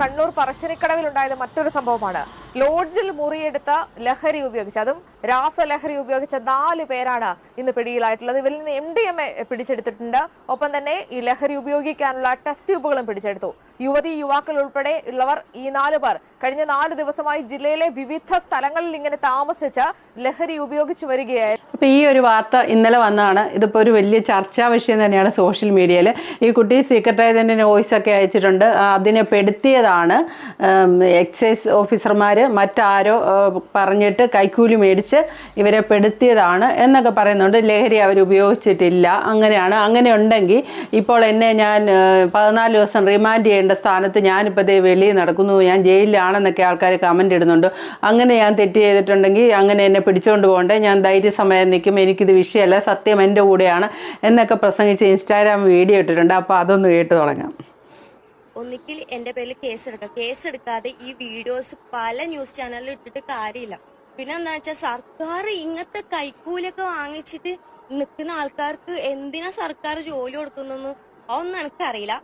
കണ്ണൂർ പറശ്ശിനിക്കടവിൽ ഉണ്ടായത് മറ്റൊരു സംഭവമാണ്. ലോഡ്ജിൽ മുറിയെടുത്ത ലഹരി ഉപയോഗിച്ച് അതും രാസലഹരി ഉപയോഗിച്ച നാല് പേരാണ് ഇന്ന് പിടിയിലായിട്ടുള്ളത്. ഇവരിൽ നിന്ന് എം ഡി എം എ പിടിച്ചെടുത്തിട്ടുണ്ട്. ഒപ്പം തന്നെ ഈ ലഹരി ഉപയോഗിക്കാനുള്ള ടെസ്റ്റ് ട്യൂബുകളും പിടിച്ചെടുത്തു. യുവതി യുവാക്കൾ ഉൾപ്പെടെ ഉള്ളവർ ഈ നാല് പേർ കഴിഞ്ഞ നാല് ദിവസമായി ജില്ലയിലെ വിവിധ സ്ഥലങ്ങളിൽ ഇങ്ങനെ താമസിച്ച് ലഹരി ഉപയോഗിച്ചു വരികയായിരുന്നു. അപ്പോൾ ഈ ഒരു വാർത്ത ഇന്നലെ വന്നതാണ്. ഇതിപ്പോൾ ഒരു വലിയ ചർച്ചാ വിഷയം തന്നെയാണ് സോഷ്യൽ മീഡിയയിൽ ഈ കുട്ടി സീക്രട്ട് ഏജന്റിന് വോയിസ് ഒക്കെ അയച്ചിട്ടുണ്ട്. അതിനെ പെടുത്തിയതാണ് എക്സൈസ് ഓഫീസർമാർ മറ്റാരോ പറഞ്ഞിട്ട് കൈക്കൂലി മേടിച്ച് ഇവരെ പെടുത്തിയതാണ് എന്നൊക്കെ പറയുന്നുണ്ട്. ലഹരി അവർ ഉപയോഗിച്ചിട്ടില്ല. അങ്ങനെയാണ്. അങ്ങനെ ഉണ്ടെങ്കിൽ ഇപ്പോൾ എന്നെ ഞാൻ പതിനാല് ദിവസം റിമാൻഡ് ചെയ്യേണ്ട സ്ഥാനത്ത് ഞാനിപ്പോൾ ദേ വെളിയിൽ നടക്കുന്നു. ഞാൻ ജയിലിലാണെന്നൊക്കെ ആൾക്കാർ കമന്റ് ഇടുന്നുണ്ട്. അങ്ങനെ ഞാൻ തെറ്റ് ചെയ്തിട്ടുണ്ടെങ്കിൽ അങ്ങനെ എന്നെ പിടിച്ചുകൊണ്ട് പോകണ്ടേ. ഞാൻ ധൈര്യസമയം നിൽക്കും. എനിക്കിത് വിഷയമല്ല സത്യം എന്റെ കൂടെയാണ് എന്നൊക്കെ പ്രസംഗിച്ച് ഇൻസ്റ്റാഗ്രാം വീഡിയോ ഇട്ടിട്ടുണ്ട്. അപ്പോൾ അതൊന്ന് കേട്ട് തുടങ്ങാം. ഒന്നിക്കിൽ എന്റെ പേരിൽ കേസ് എടുക്കാം കേസ് എടുക്കാതെ ഈ വീഡിയോസ് പല ന്യൂസ് ചാനലിൽ ഇട്ടിട്ട് കാര്യമില്ല. പിന്നെ എന്താ വെച്ചാൽ സർക്കാർ ഇങ്ങനത്തെ കൈക്കൂലൊക്കെ വാങ്ങിച്ചിട്ട് നിൽക്കുന്ന ആൾക്കാർക്ക് എന്തിനാ സർക്കാർ ജോലി കൊടുക്കുന്നൊന്നും അതൊന്നും എനിക്കറിയില്ല.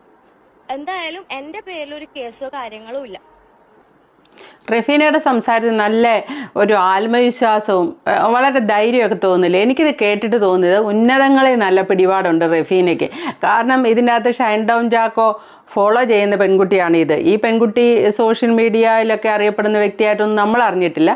എന്തായാലും എന്റെ പേരിൽ ഒരു കേസോ കാര്യങ്ങളോ ഇല്ല. റഫീനയുടെ സംസാരത്തിൽ നല്ല ഒരു ആത്മവിശ്വാസവും വളരെ ധൈര്യമൊക്കെ തോന്നില്ല? എനിക്കിത് കേട്ടിട്ട് തോന്നിയത് ഉന്നതങ്ങളിൽ നല്ല പിടിപാടുണ്ട് റഫീനയ്ക്ക്. കാരണം ഇതിന്റെ അകത്ത് ഷൈൻ ഡൗൺ ജാക്കോ ഫോളോ ചെയ്യുന്ന പെൺകുട്ടിയാണ് ഇത് ഈ പെൺകുട്ടി സോഷ്യൽ മീഡിയയിലൊക്കെ അറിയപ്പെടുന്ന വ്യക്തിയായിട്ടൊന്നും നമ്മൾ അറിഞ്ഞിട്ടില്ല.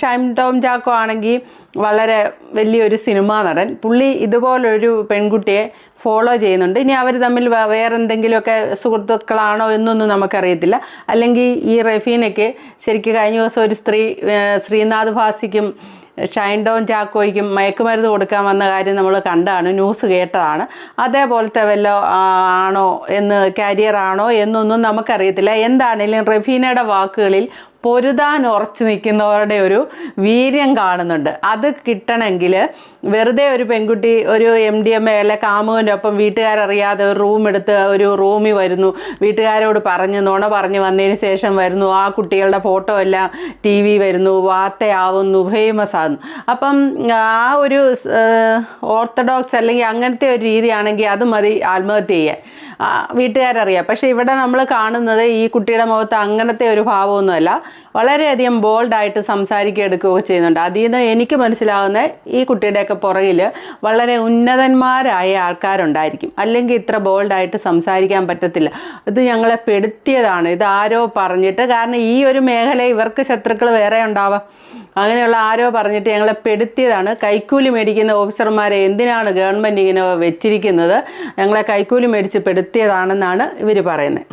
ഷൈൻ ഡൗൺ ജാക്കോ ആണെങ്കിൽ വളരെ വലിയൊരു സിനിമാ നടൻ. പുള്ളി ഇതുപോലൊരു പെൺകുട്ടിയെ ഫോളോ ചെയ്യുന്നുണ്ട്. ഇനി അവർ തമ്മിൽ വേറെ എന്തെങ്കിലുമൊക്കെ സുഹൃത്തുക്കളാണോ എന്നൊന്നും നമുക്കറിയത്തില്ല. അല്ലെങ്കിൽ ഈ റഫീനയ്ക്ക് ശരിക്കും കഴിഞ്ഞ ദിവസം ഒരു സ്ത്രീ ശ്രീനാഥ് ഭാസിക്കും ഷൈൻ ഡോൺ ചാക്കോയ്ക്കും മയക്കുമരുന്ന് കൊടുക്കാൻ വന്ന കാര്യം നമ്മൾ കണ്ടാണ് ന്യൂസ് കേട്ടതാണ്. അതേപോലത്തെ വല്ല ആണോ എന്ന് കാരിയറാണോ എന്നൊന്നും നമുക്കറിയത്തില്ല. എന്താണേലും റഫീനയുടെ വാക്കുകളിൽ പൊരുതാൻ ഉറച്ചു നിൽക്കുന്നവരുടെ ഒരു വീര്യം കാണുന്നുണ്ട്. അത് കിട്ടണമെങ്കിൽ വെറുതെ ഒരു പെൺകുട്ടി ഒരു എം ഡി എം എ അല്ലെ കാമുവിന്റെ ഒപ്പം വീട്ടുകാരറിയാതെ ഒരു റൂം എടുത്ത് ഒരു റൂമിൽ വരുന്നു. വീട്ടുകാരോട് പറഞ്ഞ് നുണ പറഞ്ഞ് വന്നതിന് ശേഷം വരുന്നു. ആ കുട്ടികളുടെ ഫോട്ടോ എല്ലാം ടി വി വരുന്നു വാർത്തയാവുന്നു ഫേമസ് ആകുന്നു അപ്പം ആ ഒരു ഓർത്തഡോക്സ് അല്ലെങ്കിൽ അങ്ങനത്തെ ഒരു രീതിയാണെങ്കിൽ അത് മതി ആത്മഹത്യ ചെയ്യാൻ. വീട്ടുകാരറിയാം. പക്ഷെ ഇവിടെ നമ്മൾ കാണുന്നത് ഈ കുട്ടിയുടെ മുഖത്ത് അങ്ങനത്തെ ഒരു ഭാവമൊന്നുമല്ല. വളരെയധികം ബോൾഡായിട്ട് സംസാരിക്കുക എടുക്കുകയൊക്കെ ചെയ്യുന്നുണ്ട്. അതിൽ നിന്ന് എനിക്ക് മനസ്സിലാകുന്ന ഈ കുട്ടിയുടെയൊക്കെ പുറകിൽ വളരെ ഉന്നതന്മാരായ ആൾക്കാരുണ്ടായിരിക്കും. അല്ലെങ്കിൽ ഇത്ര ബോൾഡായിട്ട് സംസാരിക്കാൻ പറ്റത്തില്ല. ഇത് ഞങ്ങളെ പെടുത്തിയതാണ്. ഇത് ആരോ പറഞ്ഞിട്ട് കാരണം ഈ ഒരു മേഖല ഇവർക്ക് ശത്രുക്കൾ വേറെ ഉണ്ടാവാം. അങ്ങനെയുള്ള ആരോ പറഞ്ഞിട്ട് ഞങ്ങളെ പെടുത്തിയതാണ്. കൈക്കൂലി മേടിക്കുന്ന ഓഫീസർമാരെ എന്തിനാണ് ഗവൺമെന്റ് ഇങ്ങനെ വെച്ചിരിക്കുന്നത്? ഞങ്ങളെ കൈക്കൂലി മേടിച്ച് പെടുത്തിയതാണെന്നാണ് ഇവർ പറയുന്നത്.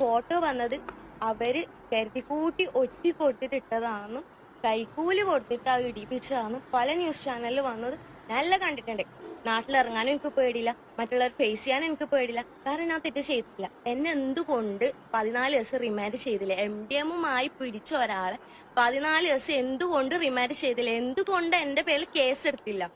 ഫോട്ടോ വന്നത് അവർ കരുതിക്കൂട്ടി ഒറ്റി കൊടുത്തിട്ടിട്ടതാണെന്നും കൈക്കൂലി കൊടുത്തിട്ട് അത് ഇടിപ്പിച്ചതാണെന്നും പല ന്യൂസ് ചാനലിൽ വന്നത് നല്ല കണ്ടിട്ടുണ്ട്. നാട്ടിലിറങ്ങാനും എനിക്ക് പേടിയില്ല. മറ്റുള്ളവർ ഫേസ് ചെയ്യാനും എനിക്ക് പേടിയില്ല. കാരണം ഞാൻ തെറ്റ് ചെയ്തിട്ടില്ല. എന്നെ എന്തുകൊണ്ട് പതിനാല് ദിവസം റിമാൻഡ് ചെയ്തില്ല? എം ഡി എമ്മുമായി പിടിച്ച ഒരാളെ പതിനാല് ദിവസം എന്തുകൊണ്ട് റിമാൻഡ് ചെയ്തില്ല? എന്തുകൊണ്ട് എന്റെ പേരിൽ കേസ് എടുത്തില്ല?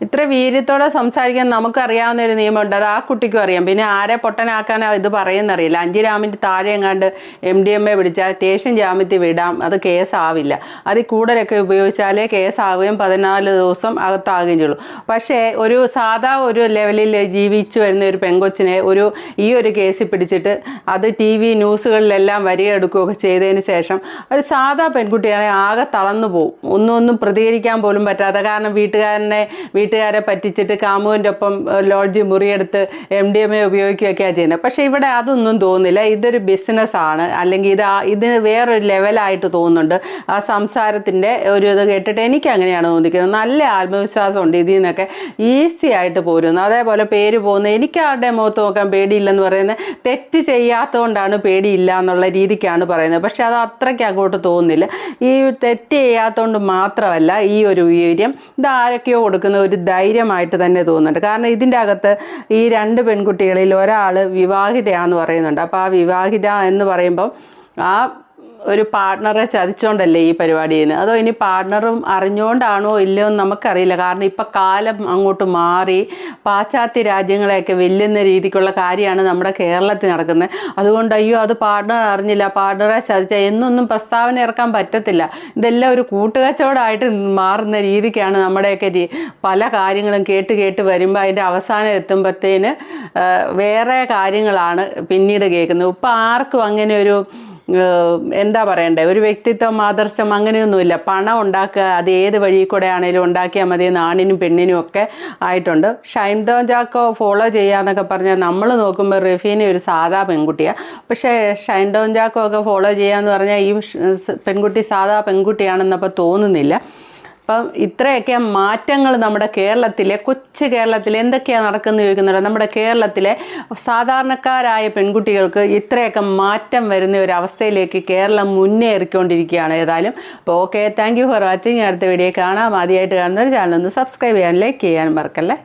ഇത്ര വീര്യത്തോടെ സംസാരിക്കാൻ നമുക്കറിയാവുന്ന ഒരു നിയമമുണ്ട്. അത് ആ കുട്ടിക്കും അറിയാം. പിന്നെ ആരെ പൊട്ടനാക്കാനോ ഇത് പറയുന്നറിയില്ല. അഞ്ച് രാമിന്റെ താഴെ എങ്ങാണ്ട് എം ഡി എം എ പിടിച്ചാൽ സ്റ്റേഷൻ ജാമ്യത്തിൽ വിടാം. അത് കേസാവില്ല. അതിൽ കൂടുതലൊക്കെ ഉപയോഗിച്ചാലേ കേസാവുകയും പതിനാല് ദിവസം അകത്താകുകയും ചെയ്യുള്ളൂ. പക്ഷേ ഒരു സാധാ ഒരു ലെവലിൽ ജീവിച്ചു വരുന്ന ഒരു പെങ്കൊച്ചിനെ ഒരു ഈ ഒരു കേസിൽ പിടിച്ചിട്ട് അത് ടി വി ന്യൂസുകളിലെല്ലാം വരികയെടുക്കുകയൊക്കെ ചെയ്തതിന് ശേഷം ഒരു സാധാ പെൺകുട്ടിയാണെങ്കിൽ ആകെ തളർന്നു പോകും ഒന്നും ഒന്നും പ്രതികരിക്കാൻ പോലും പറ്റാത്ത. കാരണം വീട്ടുകാരനെ വീട്ടുകാരെ പറ്റിച്ചിട്ട് കാമുവിന്റെ ഒപ്പം ലോഡ്ജ് മുറിയെടുത്ത് എം ഡി എം എ ഉപയോഗിക്കുകയൊക്കെയാണ് ചെയ്യുന്നത്. പക്ഷേ ഇവിടെ അതൊന്നും തോന്നില്ല ഇതൊരു ബിസിനസ്സാണ്. അല്ലെങ്കിൽ ഇത് ഇതിന് വേറൊരു ലെവലായിട്ട് തോന്നുന്നുണ്ട്. ആ സംസാരത്തിന്റെ ഒരു ഇത് കേട്ടിട്ട് എനിക്ക് അങ്ങനെയാണ് തോന്നിക്കുന്നത്. നല്ല ആത്മവിശ്വാസമുണ്ട് ഇതിൽ നിന്നൊക്കെ. ഈസി ആയിട്ട് പോരുന്നു. അതേപോലെ പേര് പോകുന്നത് എനിക്ക് ആരുടെ മുഖത്ത് നോക്കാൻ പേടിയില്ലെന്ന് പറയുന്നത് തെറ്റ് ചെയ്യാത്തതുകൊണ്ടാണ് പേടിയില്ല എന്നുള്ള രീതിക്കാണ് പറയുന്നത്. പക്ഷേ അത് അത്രയ്ക്ക് അങ്ങോട്ട് തോന്നുന്നില്ല. ഈ തെറ്റ് ചെയ്യാത്തതുകൊണ്ട് മാത്രമല്ല ഈ ഒരു വീര്യം ഇത് ആരൊക്കെയോ കൊടുക്കുന്ന ഒരു ധൈര്യമായിട്ട് തന്നെ തോന്നുന്നുണ്ട്. കാരണം ഇതിന്റെ അകത്ത് ഈ രണ്ട് പെൺകുട്ടികളിൽ ഒരാൾ വിവാഹിതയാന്ന് പറയുന്നുണ്ട്. അപ്പോൾ ആ വിവാഹിത എന്ന് പറയുമ്പം ആ ഒരു പാർട്ട്ണറെ ചതിച്ചോണ്ടല്ലേ ഈ പരിപാടി ചെയ്യുന്നത് അതോ ഇനി പാർട്ട്ണറും അറിഞ്ഞുകൊണ്ടാണോ ഇല്ലയോ എന്ന് നമുക്കറിയില്ല. കാരണം ഇപ്പം കാലം അങ്ങോട്ട് മാറി പാശ്ചാത്യ രാജ്യങ്ങളെയൊക്കെ വെല്ലുന്ന രീതിക്കുള്ള കാര്യമാണ് നമ്മുടെ കേരളത്തിൽ നടക്കുന്നത്. അതുകൊണ്ട് അയ്യോ അത് പാർട്ട്ണർ അറിഞ്ഞില്ല പാർട്ട്ണറെ ചതിച്ച എന്നൊന്നും പ്രസ്താവന ഇറക്കാൻ പറ്റത്തില്ല. ഇതെല്ലാം ഒരു കൂട്ടുകച്ചവടമായിട്ട് മാറുന്ന രീതിക്കാണ് നമ്മുടെയൊക്കെ പല കാര്യങ്ങളും കേട്ട് കേട്ട് വരുമ്പോൾ അതിന്റെ അവസാനം എത്തുമ്പോഴത്തേന് വേറെ കാര്യങ്ങളാണ് പിന്നീട് കേൾക്കുന്നത്. ഇപ്പം ആർക്കും അങ്ങനെ ഒരു എന്താ പറയണ്ടേ? ഒരു വ്യക്തിത്വം ആദർശം അങ്ങനെയൊന്നുമില്ല. പണം ഉണ്ടാക്കുക അത് ഏത് വഴി കൂടെ ആണെങ്കിലും ഉണ്ടാക്കിയാൽ മതി ആണിനും പെണ്ണിനും ഒക്കെ ആയിട്ടുണ്ട്. ഷൈൻ ഡോൺ ജാക്കോ ഫോളോ ചെയ്യാന്നൊക്കെ പറഞ്ഞാൽ നമ്മൾ നോക്കുമ്പോൾ റഫീന ഒരു സാധാ പെൺകുട്ടിയാണ് പക്ഷേ ഷൈൻ ഡോൺ ജാക്കോ ഒക്കെ ഫോളോ ചെയ്യാന്ന് പറഞ്ഞാൽ ഈ പെൺകുട്ടി സാധാ പെൺകുട്ടിയാണെന്നപ്പോൾ തോന്നുന്നില്ല. അപ്പം ഇത്രയൊക്കെ മാറ്റങ്ങൾ നമ്മുടെ കേരളത്തിലെ കൊച്ചു കേരളത്തിൽ എന്തൊക്കെയാണ് നടക്കുന്നത് ചോദിക്കുന്നുണ്ട് നമ്മുടെ കേരളത്തിലെ സാധാരണക്കാരായ പെൺകുട്ടികൾക്ക് ഇത്രയൊക്കെ മാറ്റം വരുന്ന ഒരു അവസ്ഥയിലേക്ക് കേരളം മുന്നേറിക്കൊണ്ടിരിക്കുകയാണ് ഏതായാലും. അപ്പോൾ okay thank you for watching അടുത്ത വീഡിയോ കാണാം. ആദ്യമായിട്ട് കാണുന്നവർ ചാനൽ ഒന്ന് സബ്സ്ക്രൈബ് ചെയ്യാൻ ലൈക്ക് ചെയ്യാൻ മറക്കല്ലേ?